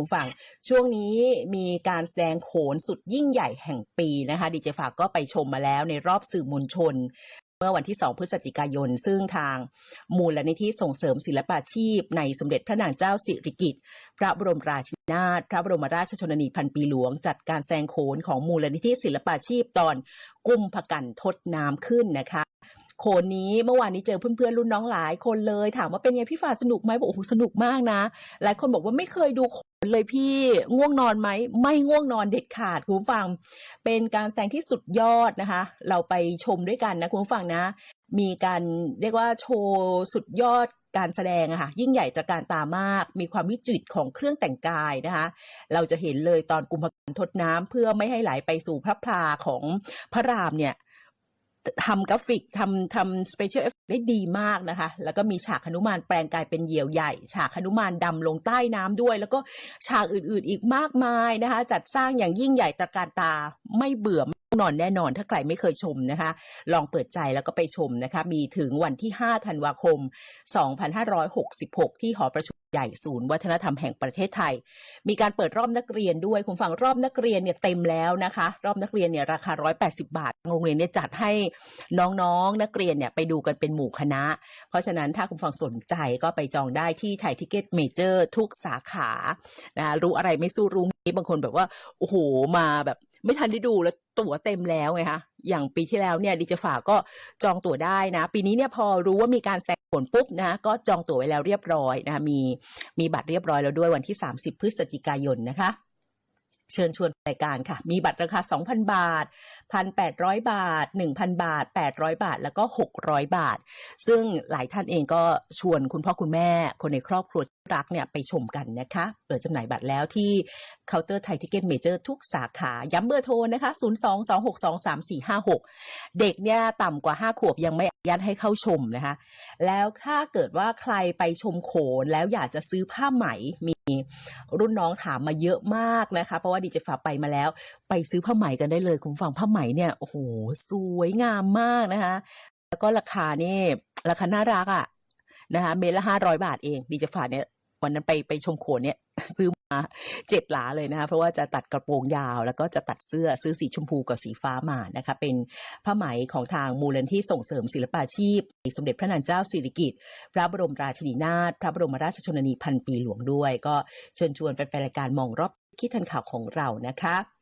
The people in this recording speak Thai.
คุณฟังช่วงนี้มีการแสดงโขนสุดยิ่งใหญ่แห่งปีนะคะดีเจฝากก็ไปชมมาแล้วในรอบสื่อมวลชน เมื่อวันที่ 2 พฤศจิกายน ซึ่งทางมูลนิธิส่งเสริมศิลปาชีพ ในสมเด็จพระนางเจ้าสิริกิติ์พระบรมราชินีนาถพระบรมราชชนนีพันปีหลวง จัดการแสดงโขนของมูลนิธิศิลปาชีพตอนกุมภกันทดน้ำขึ้นนะคะโขนนี้เมื่อวานนี้เจอเพื่อนๆรุ่นน้องหลายคนเลย ถามว่าเป็นไงพี่ฟ้าสนุกไหมบอกโอ้โหสนุกมากนะ หลายคนบอกว่าไม่เคยดูโข เลยพี่ง่วงนอนไหม ไม่ง่วงนอนเด็ดขาดคุณฟัง เป็นการแสดงที่สุดยอดนะคะ เราไปชมด้วยกันนะคุณฟังนะ มีการเรียกว่าโชว์สุดยอดการแสดงอะค่ะยิ่งใหญ่ตระการตามาก มีความวิจิตรของเครื่องแต่งกายนะคะ เราจะเห็นเลยตอนกุมภกันทดน้ำเพื่อไม่ให้ไหลไปสู่พระพลาของพระรามเนี่ย ทำกราฟิกทำทำสเปเชียลเอฟได้ดีมากนะคะ แล้วก็มีฉากหนุมานแปลงกายเป็นเหยี่ยวใหญ่ ฉากหนุมานดำลงใต้น้ำด้วย แล้วก็ฉากอื่นๆอีกมากมายนะคะ จัดสร้างอย่างยิ่งใหญ่ตระการตาไม่เบื่อไม่นอนแน่นอนถ้าใครไม่เคยชมนะคะ ลองเปิดใจแล้วก็ไปชมนะคะ มีถึงวันที่ 5 ธันวาคม 2566 ที่หอประชุม ใหญ่ศูนย์วัฒนธรรมแห่งประเทศไทย มีการเปิดรอบนักเรียนด้วยคุณฟังรอบนักเรียนเนี่ยเต็มแล้วนะคะ รอบนักเรียนเนี่ยราคา 180 บาทโรงเรียนเนี่ยจัดให้น้องๆ นักเรียนเนี่ยไปดูกันเป็นหมู่คณะ เพราะฉะนั้นถ้าคุณฟังสนใจก็ไปจองได้ที่ไทยทิเก็ตเมเจอร์ทุกสาขานะรู้อะไรไม่สู้รู้งี้บางคนแบบว่าโอ้โหมาแบบไม่ทันได้ดูแล้วตั๋วเต็มแล้วไงคะอย่างปีที่แล้วเนี่ยดิจฝากก็จองตั๋วได้นะ ปีนี้เนี่ยพอรู้ว่ามีการแสดง ผลปุ๊บนะก็จองตั๋วไว้แล้วเรียบร้อยนะคะมีมีบัตรเรียบร้อยแล้วด้วยวันที่ 30 พฤศจิกายนนะคะ เชิญชวนรายการค่ะ มีบัตรราคา 2,000 บาท 1,800 บาท 1,000 บาท 800 บาท แล้วก็ 600 บาท ซึ่งหลายท่านเองก็ชวนคุณพ่อคุณแม่ คนในครอบครัวที่รักเนี่ยไปชมกันนะคะ เปิดจำหน่ายบัตรแล้วที่เคาน์เตอร์ไทยทิเก็ตเมเจอร์ทุกสาขา ย้ำเบอร์โทรนะคะ 022623456 เด็กเนี่ยต่ำกว่า 5 ขวบยังไม่อนุญาตให้เข้าชมนะคะ แล้วถ้าเกิดว่าใครไปชมโขนแล้วอยากจะซื้อผ้าไหมมี รุ่นน้องถามมาเยอะมากนะคะ เพราะว่าดีเจฝาไปมาแล้ว ไปซื้อผ้าไหมกันได้เลย คุณฟังผ้าไหมเนี่ยโอ้โหสวยงามมากนะคะ แล้วก็ราคานี่ราคาน่ารักอะ่ะนะคะเมตรละห้าร้อยบาทเองดีเจฝาเนี่ยวันนั้นไปไปชมโขนเนี่ยซื้อ เจ็ดหลาเลยนะคะเพราะว่าจะตัดกระโปรงยาว แล้วก็จะตัดเสื้อซื้อสีชมพูกับสีฟ้ามานะคะเป็นผ้าไหมของทางมูลนิธิส่งเสริมศิลปาชีพ สมเด็จพระนางเจ้าสิริกิติ์พระบรมราชินีนาถพระบรมราชชนนีพันปีหลวงด้วย ก็เชิญชวนแฟนๆรายการมองรอบคิดทันข่าวของเรานะคะ